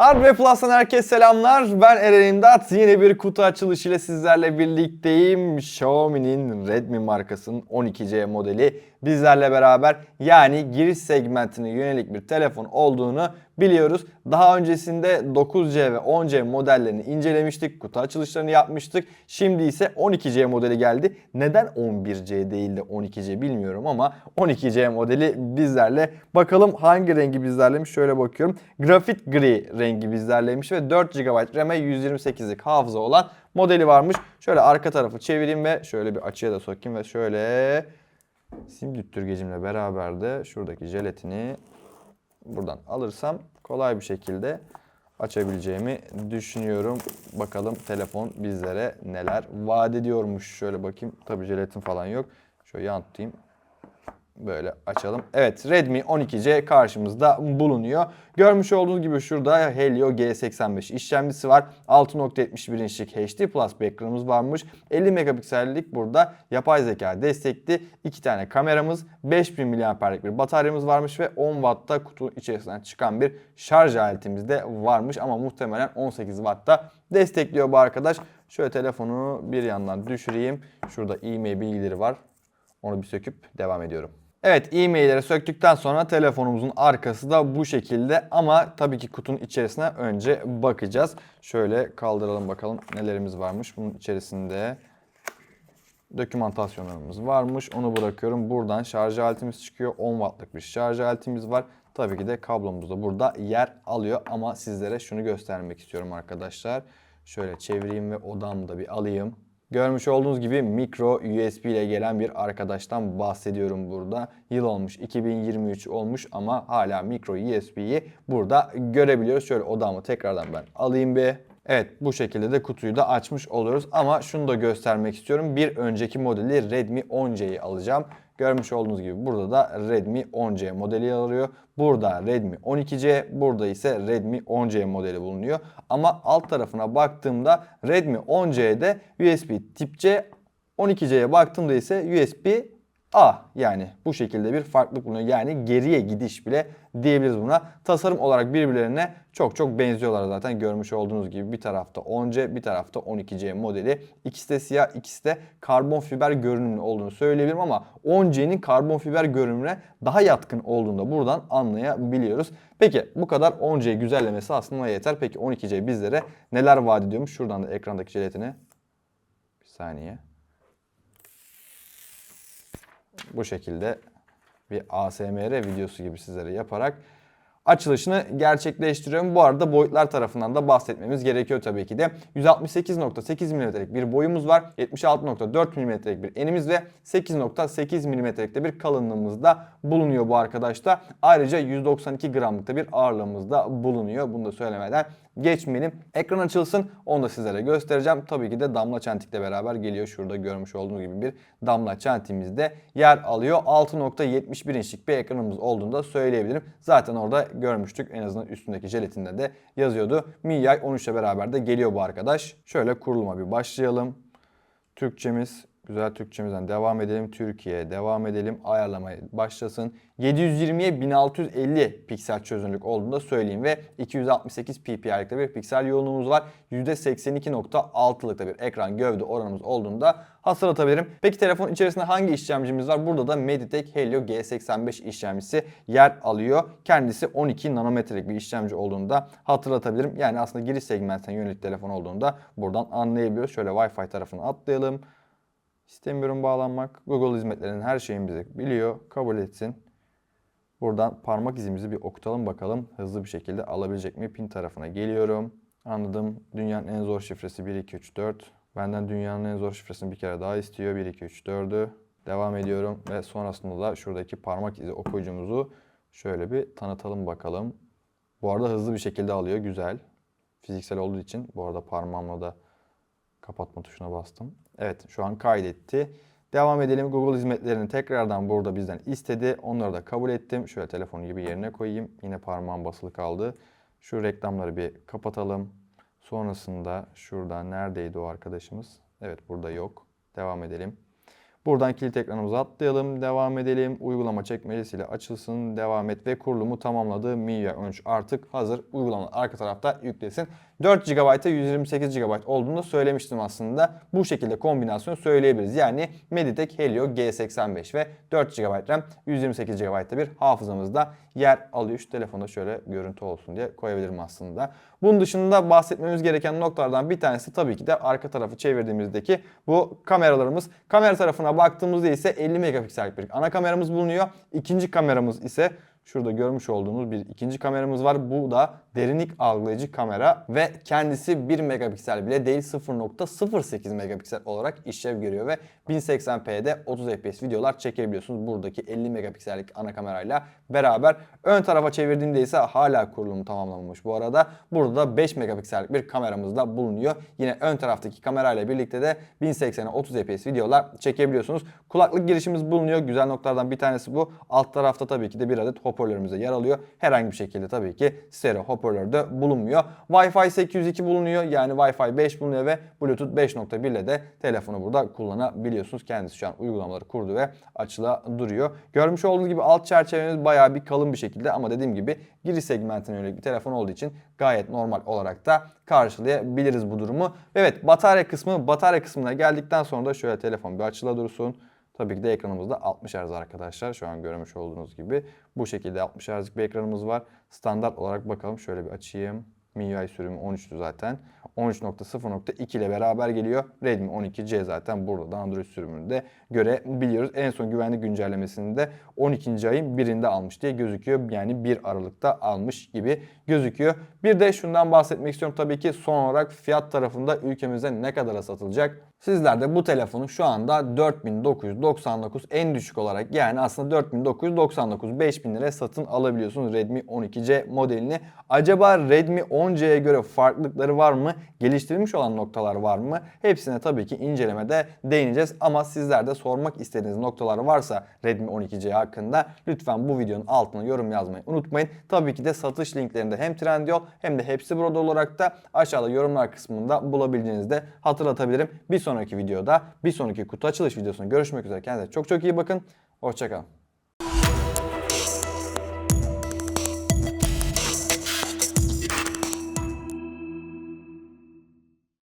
Hardware Plus'tan herkese selamlar. Ben Eren İmdat. Yeni bir kutu açılışıyla sizlerle birlikteyim. Xiaomi'nin Redmi markasının 12C modeli bizlerle beraber. Yani giriş segmentine yönelik bir telefon olduğunu biliyoruz. Daha öncesinde 9C ve 10C modellerini incelemiştik. Kutu açılışlarını yapmıştık. Şimdi ise 12C modeli geldi. Neden 11C değil de 12C bilmiyorum ama 12C modeli bizlerle. Bakalım hangi rengi bizlerlemiş şöyle bakıyorum. Grafit gri rengi bizlerlemiş ve 4 GB RAM'e 128'lik hafıza olan modeli varmış. Şöyle arka tarafı çevireyim ve şöyle bir açıya da sokayım ve şöyle sim düttürgecimle beraber de şuradaki jelatini buradan alırsam kolay bir şekilde açabileceğimi düşünüyorum. Bakalım telefon bizlere neler vaat ediyormuş. Şöyle bakayım. Tabii jelatin falan yok. Şöyle yan tutayım. Böyle açalım. Evet Redmi 12C karşımızda bulunuyor. Görmüş olduğunuz gibi şurada Helio G85 işlemcisi var. 6.71 inçlik HD Plus bir ekranımız varmış. 50 megapiksellik burada yapay zeka destekli iki tane kameramız, 5000 mAh'lik bir bataryamız varmış ve 10 Watt'ta kutu içerisinden çıkan bir şarj aletimiz de varmış ama muhtemelen 18 Watt'ta destekliyor bu arkadaş. Şöyle telefonu bir yandan düşüreyim. Şurada e-mail bilgileri var. Onu bir söküp devam ediyorum. Evet e-mailleri söktükten sonra telefonumuzun arkası da bu şekilde ama tabii ki kutunun içerisine önce bakacağız. Şöyle kaldıralım bakalım nelerimiz varmış. Bunun içerisinde dokümantasyonlarımız varmış. Onu bırakıyorum. Buradan şarj aletimiz çıkıyor. 10 wattlık bir şarj aletimiz var. Tabii ki de kablomuz da burada yer alıyor ama sizlere şunu göstermek istiyorum arkadaşlar. Şöyle çevireyim ve odamda bir alayım. Görmüş olduğunuz gibi micro USB ile gelen bir arkadaştan bahsediyorum burada. Yıl olmuş 2023 olmuş ama hala micro USB'yi burada görebiliyoruz. Şöyle odamı tekrardan ben alayım bir. Evet bu şekilde de kutuyu da açmış oluyoruz ama şunu da göstermek istiyorum. Bir önceki modeli Redmi 10C'yi alacağım. Görmüş olduğunuz gibi burada da Redmi 10C modeli alıyor. Burada Redmi 12C, burada ise Redmi 10C modeli bulunuyor. Ama alt tarafına baktığımda Redmi 10C'de USB tip C, 12C'ye baktığımda ise USB A yani bu şekilde bir farklılık bulunuyor. Yani geriye gidiş bile diyebiliriz buna. Tasarım olarak birbirlerine çok çok benziyorlar zaten görmüş olduğunuz gibi. Bir tarafta 10C bir tarafta 12C modeli. İkisi de siyah ikisi de karbon fiber görünümlü olduğunu söyleyebilirim ama 10C'nin karbon fiber görünümüne daha yatkın olduğunu da buradan anlayabiliyoruz. Peki bu kadar 10C güzellemesi aslında yeter. Peki 12C bizlere neler vaat ediyormuş? Şuradan da ekrandaki jelatini bir saniye bu şekilde bir ASMR videosu gibi sizlere yaparak açılışını gerçekleştiriyorum. Bu arada boyutlar tarafından da bahsetmemiz gerekiyor tabii ki de. 168.8 mm'lik bir boyumuz var. 76.4 mm'lik bir enimiz ve 8.8 mm'lik de bir kalınlığımız da bulunuyor bu arkadaşta. Ayrıca 192 gramlık da bir ağırlığımız da bulunuyor. Bunu da söylemeden geçmeyelim. Ekran açılsın. Onu da sizlere göstereceğim. Tabii ki de damla çentikle beraber geliyor. Şurada görmüş olduğunuz gibi bir damla çentimizde de yer alıyor. 6.71 inçlik bir ekranımız olduğunu da söyleyebilirim. Zaten orada görmüştük. En azından üstündeki jelatinde de yazıyordu. MIUI 13 ile beraber de geliyor bu arkadaş. Şöyle kuruluma bir başlayalım. Türkçemiz Güzel Türkçemizden devam edelim. Türkiye devam edelim. Ayarlamaya başlasın. 720'ye 1650 piksel çözünürlük olduğunu da söyleyeyim ve 268 ppi'likte bir piksel yoğunluğumuz var. %82.6'lıkta bir ekran gövde oranımız olduğunu da hatırlatabilirim. Peki telefon içerisinde hangi işlemcimiz var? Burada da Mediatek Helio G85 işlemcisi yer alıyor. Kendisi 12 nanometrelik bir işlemci olduğunu da hatırlatabilirim. Yani aslında giriş segmentine yönelik telefon olduğunu da buradan anlayabiliyoruz. Şöyle Wi-Fi tarafını atlayalım. İstemiyorum bağlanmak. Google hizmetlerinin her şeyini bize biliyor. Kabul etsin. Buradan parmak izimizi bir okutalım bakalım. Hızlı bir şekilde alabilecek mi? Pin tarafına geliyorum. Anladım. Dünyanın en zor şifresi 1, 2, 3, 4. Benden dünyanın en zor şifresini bir kere daha istiyor. 1, 2, 3, 4'ü. Devam ediyorum ve sonrasında da şuradaki parmak izi okuyucumuzu şöyle bir tanıtalım bakalım. Bu arada hızlı bir şekilde alıyor. Güzel. Fiziksel olduğu için bu arada parmağımla da kapatma tuşuna bastım. Evet şu an kaydetti. Devam edelim. Google hizmetlerini tekrardan burada bizden istedi. Onları da kabul ettim. Şöyle telefonu gibi yerine koyayım. Yine parmağım basılı kaldı. Şu reklamları bir kapatalım. Sonrasında şurada neredeydi o arkadaşımız? Evet burada yok. Devam edelim. Buradan kilit ekranımıza atlayalım. Devam edelim. Uygulama çekmecesiyle açılsın. Devam et ve kurulumu tamamladı. MIUI 13 artık hazır. Uygulama arka tarafta yüklesin. 4 GB'a 128 GB olduğunu söylemiştim aslında. Bu şekilde kombinasyon söyleyebiliriz. Yani Mediatek Helio G85 ve 4 GB RAM 128 GB'da bir hafızamızda yer alıyor. Şu telefonda şöyle görüntü olsun diye koyabilirim aslında. Bunun dışında bahsetmemiz gereken noktalardan bir tanesi tabii ki de arka tarafı çevirdiğimizdeki bu kameralarımız. Kamera tarafına baktığımızda ise 50 megapiksellik bir ana kameramız bulunuyor. İkinci kameramız ise Şurada görmüş olduğunuz bir ikinci kameramız var. Bu da derinlik algılayıcı kamera ve kendisi 1 megapiksel bile değil 0.08 megapiksel olarak işlev görüyor ve 1080p'de 30 fps videolar çekebiliyorsunuz. Buradaki 50 megapiksellik ana kamerayla beraber ön tarafa çevirdiğimde ise hala kurulumu tamamlanmamış bu arada. Burada da 5 megapiksellik bir kameramız da bulunuyor. Yine ön taraftaki kamerayla birlikte de 1080'e 30 fps videolar çekebiliyorsunuz. Kulaklık girişimiz bulunuyor. Güzel noktalardan bir tanesi bu. Alt tarafta tabii ki de bir adet hoparlörümüzde yer alıyor. Herhangi bir şekilde tabii ki stereo hoparlör de bulunmuyor. Wi-Fi 802 bulunuyor. Yani Wi-Fi 5 bulunuyor ve Bluetooth 5.1 ile de telefonu burada kullanabiliyorsunuz. Kendisi şu an uygulamaları kurdu ve açıla duruyor. Görmüş olduğunuz gibi alt çerçevemiz bayağı bir kalın bir şekilde ama dediğim gibi giriş segmentine yönelik bir telefon olduğu için gayet normal olarak da karşılayabiliriz bu durumu. Evet batarya kısmı batarya kısmına geldikten sonra da şöyle telefon bir açıla dursun. Tabii ki de ekranımızda 60 Hz arkadaşlar. Şu an görmüş olduğunuz gibi bu şekilde 60 Hz'lik bir ekranımız var. Standart olarak bakalım şöyle bir açayım. MIUI sürümü 13'tü zaten. 13.0.2 ile beraber geliyor. Redmi 12C zaten burada da Android sürümünde görebiliyoruz. En son güvenlik güncellemesini de 12. ayın birinde almış diye gözüküyor. Yani 1 Aralık'ta almış gibi gözüküyor. Bir de şundan bahsetmek istiyorum tabii ki son olarak fiyat tarafında ülkemizde ne kadara satılacak? Sizler de bu telefonu şu anda 4999 en düşük olarak yani aslında 4999 5000 liraya satın alabiliyorsunuz Redmi 12C modelini. Acaba Redmi 10C'ye göre farklılıkları var mı? Geliştirilmiş olan noktalar var mı? Hepsine tabii ki incelemede değineceğiz ama sizler de sormak istediğiniz noktalar varsa Redmi 12C hakkında lütfen bu videonun altına yorum yazmayı unutmayın. Tabii ki de satış linklerinde hem Trendyol hem de Hepsi Burada olarak da aşağıda yorumlar kısmında bulabileceğinizi de hatırlatabilirim. Bir sonraki videoda bir sonraki kutu açılış videosunda görüşmek üzere. Kendinize çok çok iyi bakın. Hoşçakalın.